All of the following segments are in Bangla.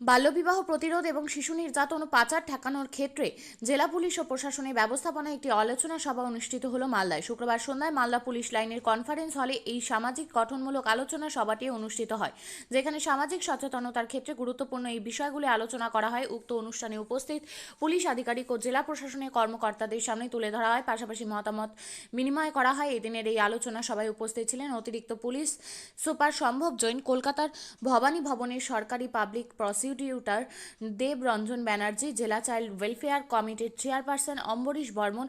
বাল্যবিবাহ প্রতিরোধ এবং শিশু নির্যাতন ও পাচার ঠেকানোর ক্ষেত্রে জেলা পুলিশ ও প্রশাসনের ব্যবস্থাপনায় একটি আলোচনা সভা অনুষ্ঠিত হলো মালদায়। শুক্রবার সন্ধ্যায় মালদা পুলিশ লাইনের কনফারেন্স হলে এই সামাজিক গঠনমূলক আলোচনা সভাটি অনুষ্ঠিত হয়, যেখানে সামাজিক সচেতনতার ক্ষেত্রে গুরুত্বপূর্ণ এই বিষয়গুলি আলোচনা করা হয়। উক্ত অনুষ্ঠানে উপস্থিত পুলিশ আধিকারিক ও জেলা প্রশাসনের কর্মকর্তাদের সামনে তুলে ধরা হয়। পাশাপাশি মতামত বিনিময় করা হয়। এদিনের এই আলোচনা সভায় উপস্থিত ছিলেন অতিরিক্ত পুলিশ সুপার সম্ভব জৈন, কলকাতার ভবানী ভবনের সরকারি পাবলিক প্রসিকিউটর দেব রঞ্জন ব্যানার্জি, জেলা চাইল্ড ওয়েলফেয়ার কমিটির চেয়ারপারসন অম্বরীশ বর্মন,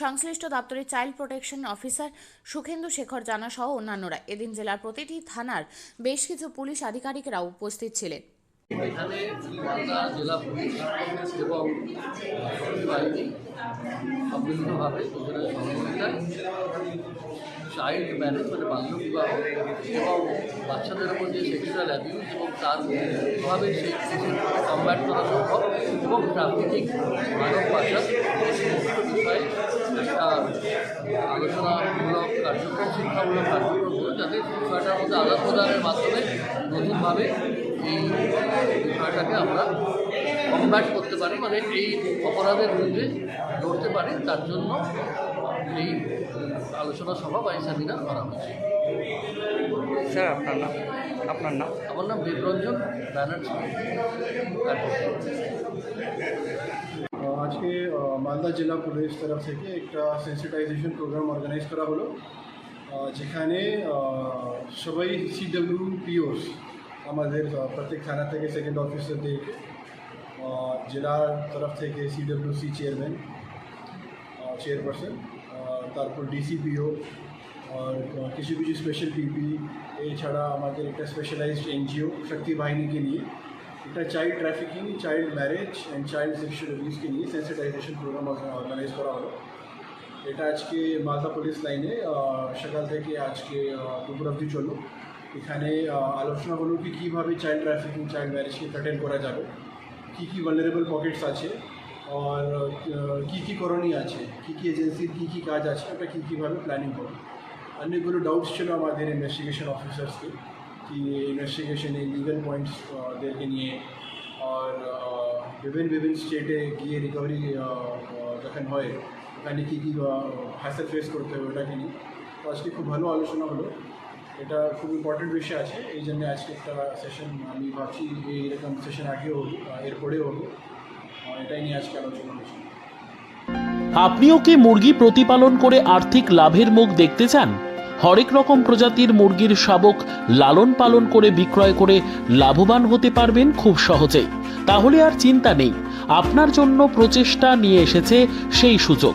সংশ্লিষ্ট দপ্তরের child protection officer Sukhendu Shekhar Jana সহ অন্যান্যরা। এদিন জেলার প্রতিটি থানার বেশ কিছু পুলিশ আধিকারিকরা উপস্থিত ছিলেন। এখানে জেলা পুলিশ এবং চাইল্ড ম্যারেজ মানে বাল্যবিবাহ এবং বাচ্চাদের উপর যে সেক্সুয়াল অ্যাবিউজ এবং তার কীভাবে সেই কম্ব্যাট করা সম্ভব এবং প্রাকৃতিক মানব পাচার বিষয়ে একটা আলোচনামূলক কার্যক্রম, শিক্ষামূলক কার্যক্রম হলো যাতে বিষয়টার মধ্যে আদান প্রদানের মাধ্যমে নতুনভাবে এই বিষয়টাকে আমরা কমব্যাট করতে পারি মানে এই অপরাধের বিরুদ্ধে লড়তে পারি তার জন্য এই আলোচনা সভা বা এই সেমিনার করা হয়েছে। স্যার আপনার নাম? আপনার নাম? আমার নাম দেবরঞ্জন ব্যানার্জি। আজকে মালদা জেলা পুলিশ তরফ থেকে একটা সেন্সিটাইজেশন প্রোগ্রাম অর্গানাইজ করা হলো যেখানে সবাই সিডব্লিউ পিওস আমাদের প্রত্যেক থানা থেকে সেকেন্ড অফিসারদেরকে আহ, জেলার তরফ থেকে সিডব্লিউসি চেয়ারম্যান চেয়ারপারসন তারপর ডিসিপিও কিছু কিছু স্পেশাল পিপি এছাড়া আমাদের একটা স্পেশালাইজড এনজিও শক্তি বাহিনীকে নিয়ে। এটা child trafficking child marriage and child sexual অ্যাবিউজকে নিয়ে সেন্সিটাইজেশন প্রোগ্রাম অর্গানাইজ করা হলো। এটা আজকে মালদা পুলিশ লাইনে সকাল থেকে আজকে দুপুর অবধি চলল। এখানে আলোচনা হলো কি কীভাবে চাইল্ড ট্রাফিকিং চাইল্ড ম্যারেজকে প্যাটেন্ড করা যাবে কী কী ভালনারেবল পকেটস আছে আর আহ, কী কী করণীয় আছে কী কী এজেন্সির কী কী কাজ আছে ওটা কী কীভাবে প্ল্যানিং করবে অনেকগুলো ডাউটস ছিল আমাদের ইনভেস্টিগেশন অফিসার্সকে কি ইনভেস্টিগেশনে লিগাল পয়েন্টস দেরকে নিয়ে আর আহ, বিভিন্ন বিভিন্ন স্টেটে গিয়ে রিকভারি যখন হয় ওখানে কী কী হ্যাসেল ফেস করতে হবে ওটাকে নিয়ে তো আজকে খুব ভালো আলোচনা হলো এটা খুব ইম্পর্টেন্ট বিষয় আছে এই জন্য আজকে একটা সেশন আমি ভাবছি এইরকম সেশন আগেও আহ, এরপরেও হলো এটাই নিয়ে আজকে আলোচনা হয়েছে। আপনিও কি মুরগি প্রতিপালন করে আর্থিক লাভের মুখ দেখতে চান? হরেক রকম প্রজাতির মুরগির শাবক লালন পালন করে বিক্রয় করে লাভবান হতে পারবেন খুব সহজেই। তাহলে আর চিন্তা নেই আপনার জন্য প্রচেষ্টা নিয়ে এসেছে সেই সুযোগ।